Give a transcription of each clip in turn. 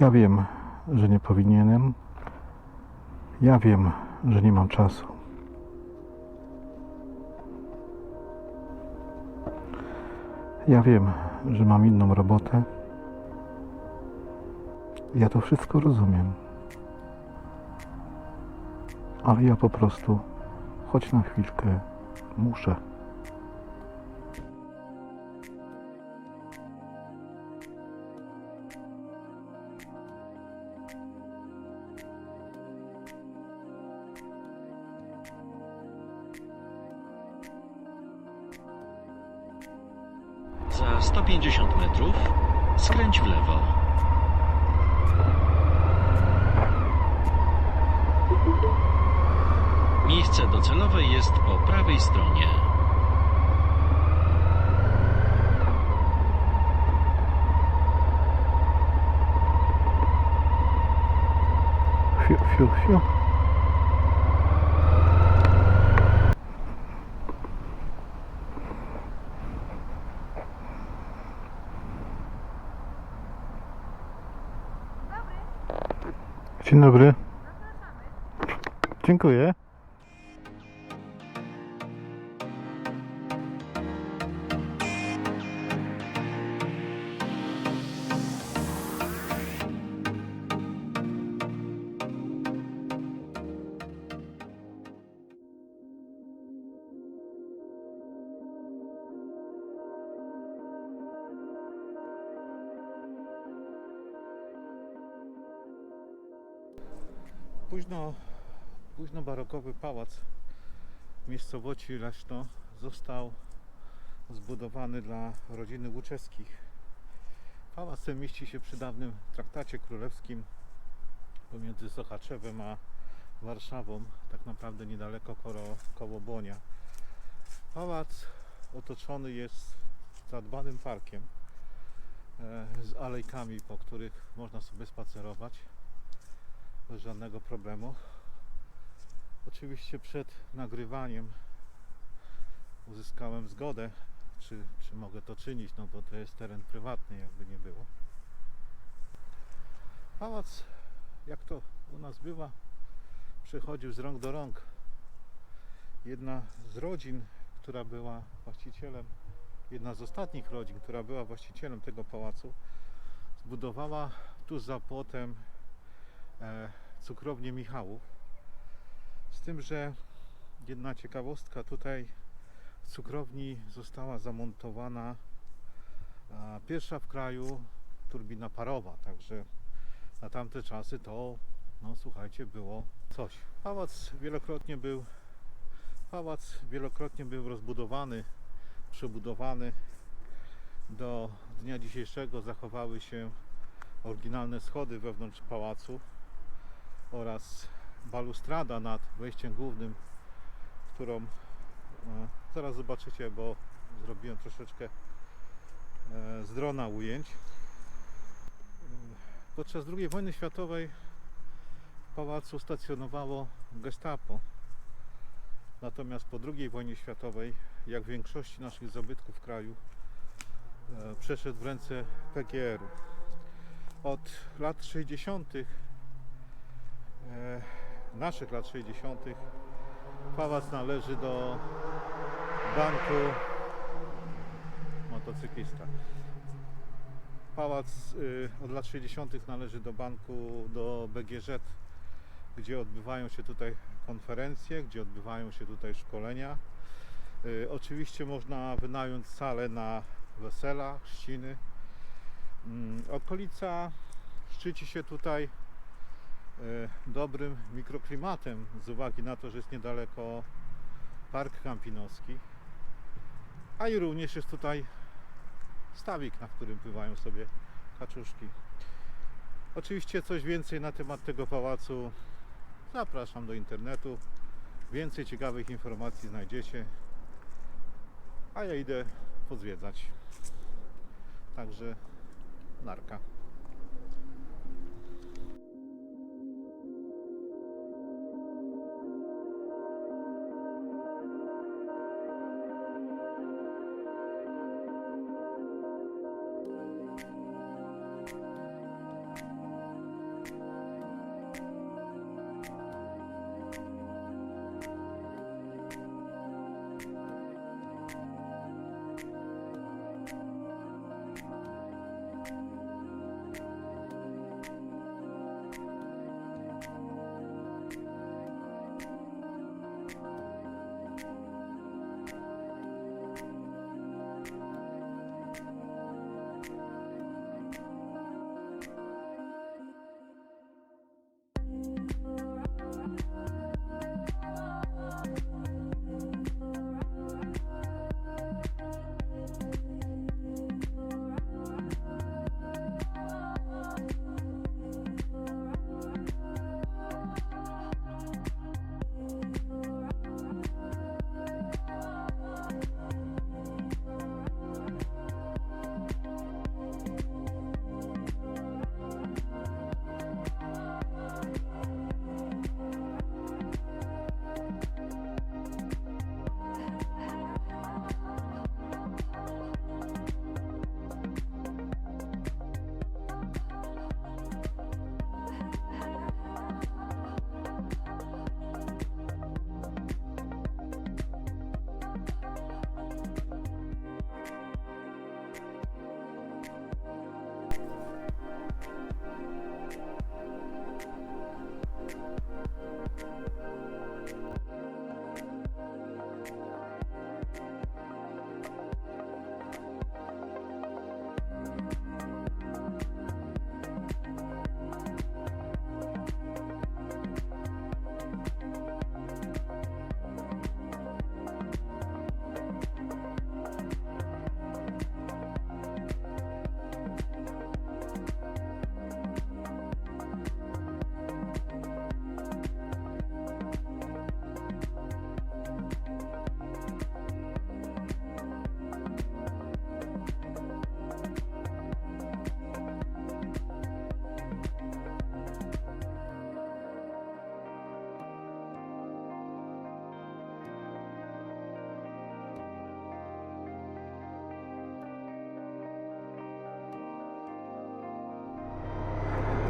Ja wiem, że nie powinienem. Ja wiem, że nie mam czasu. Ja wiem, że mam inną robotę. Ja to wszystko rozumiem. Ale ja po prostu, choć na chwilkę, muszę. 150 metrów skręć w lewo. Miejsce docelowe jest po prawej stronie. Fiu, fiu, fiu. Dzień dobry. Dziękuję. Późno, późno barokowy pałac w miejscowości Leszno został zbudowany dla rodziny Łuczewskich. Pałac ten mieści się przy dawnym traktacie królewskim pomiędzy Sochaczewem a Warszawą, tak naprawdę niedaleko koło, koło Bonia. Pałac otoczony jest zadbanym parkiem e, z alejkami, po których można sobie spacerować bez żadnego problemu. Oczywiście przed nagrywaniem uzyskałem zgodę, czy, czy mogę to czynić, no bo to jest teren prywatny, jakby nie było. Pałac, jak to u nas bywa, przechodził z rąk do rąk. Jedna z rodzin, która była właścicielem, jedna z ostatnich rodzin, która była właścicielem tego pałacu, zbudowała tuż za płotem cukrownię Michałów. Z tym, że jedna ciekawostka tutaj w cukrowni została zamontowana pierwsza w kraju turbina parowa, także na tamte czasy to, no słuchajcie, było coś. Pałac wielokrotnie był pałac wielokrotnie był rozbudowany, przebudowany. Do dnia dzisiejszego zachowały się oryginalne schody wewnątrz pałacu oraz balustrada nad wejściem głównym, którą e, zaraz zobaczycie, bo zrobiłem troszeczkę e, z drona ujęć. Podczas II wojny światowej w pałacu stacjonowało gestapo. Natomiast po II wojnie światowej, jak w większości naszych zabytków w kraju, e, przeszedł w ręce PGR-u. Od lat 60. e, naszych lat 60. pałac należy do banku motocyklista. Pałac y, od lat 60. należy do banku, do BGŻ, gdzie odbywają się tutaj konferencje, gdzie odbywają się tutaj szkolenia. Y, Oczywiście można wynająć salę na wesela, chrzciny. Mm, Okolica szczyci się tutaj dobrym mikroklimatem z uwagi na to, że jest niedaleko park kampinoski. A i również jest tutaj stawik, na którym pływają sobie kaczuszki. Oczywiście coś więcej na temat tego pałacu zapraszam do internetu. Więcej ciekawych informacji znajdziecie. A ja idę pozwiedzać. Także narka.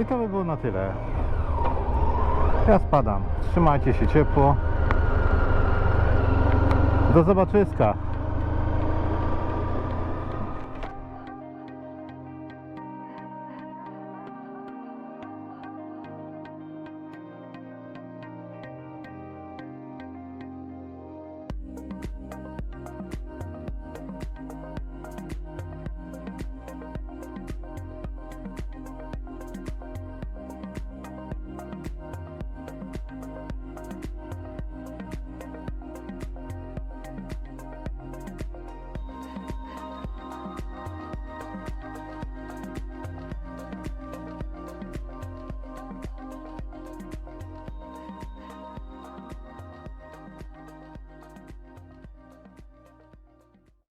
I to by było na tyle. Ja spadam. Trzymajcie się ciepło. Do zobaczyska.